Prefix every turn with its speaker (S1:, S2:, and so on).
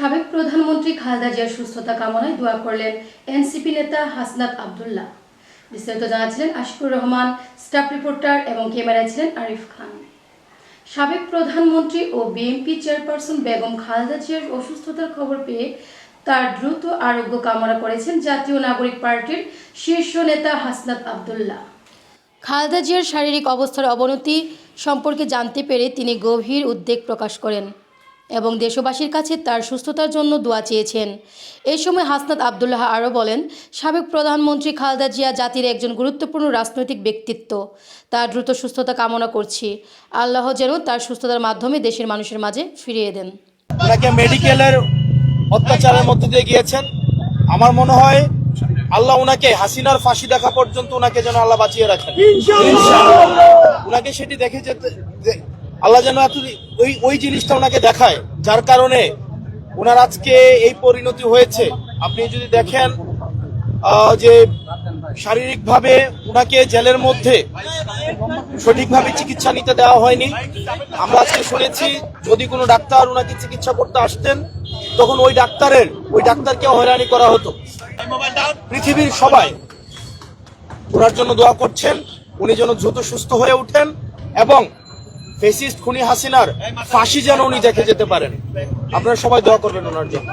S1: সাবেক প্রধানমন্ত্রী খালেদা জিয়ার সুস্থতা কামনায় দোয়া করলেন এনসিপি নেতা হাসনাত আবদুল্লাহ। বিস্তারিত জানাচ্ছিলেন আশিকুর রহমান, স্টাফ রিপোর্টার এবং ক্যামেরায় ছিলেন আরিফ খান। সাবেক প্রধানমন্ত্রী ও বিএনপি চেয়ারপারসন বেগম খালেদা জিয়ার অসুস্থতার খবর পেয়ে তার দ্রুত আরোগ্য কামনা করেছেন জাতীয় নাগরিক পার্টির শীর্ষ নেতা হাসনাত আবদুল্লাহ। খালেদা জিয়ার শারীরিক অবস্থার অবনতি সম্পর্কে জানতে পেরে তিনি গভীর উদ্বেগ প্রকাশ করেন। এবং দেশবাসীর কাছে তার সুস্থতার জন্য দোয়া চেয়েছেন। এই সময় হাসনাত আবদুল্লাহ আরও বলেন সাবেক প্রধানমন্ত্রী খালেদা জিয়া জাতির একজন গুরুত্বপূর্ণ রাজনৈতিক ব্যক্তিত্ব। তার দ্রুত সুস্থতা কামনা করছি। আল্লাহ যেন তার সুস্থতার মাধ্যমে দেশের মানুষের মাঝে ফিরিয়ে দেন।
S2: ওনাকে মেডিকেলের অত্যাচারের মধ্যে দিয়ে গিয়েছেন। আমার মনে হয় আল্লাহ ওনাকে হাসিনার ফাঁসি দেখা পর্যন্ত ওনাকে যেন আল্লাহ বাঁচিয়ে রাখেন। ওনাকে সেটি দেখে যেতে যে- আল্লাহ যেন এত ওই ওই জিনিসটা ওনাকে দেখায়, যার কারণে ওনার আজকে এই পরিণতি হয়েছে। আপনি যদি দেখেন যে শারীরিকভাবে ওনাকে জেলের মধ্যে সঠিকভাবে চিকিৎসা নিতে দেওয়া হয়নি, আমরা আজকে শুনেছি, যদি কোনো ডাক্তার ওনাকে চিকিৎসা করতে আসতেন, তখন ওই ডাক্তারের ওই ডাক্তারকে হয়রানি করা হতো। পৃথিবীর সবাই ওনার জন্য দোয়া করছেন, উনি যেন দ্রুত সুস্থ হয়ে ওঠেন, এবং ফেসিস্ট খুনি হাসিনার ফাঁসি যেন উনি দেখে যেতে পারেন। আপনারা সবাই দোয়া করবেন ওনার জন্য।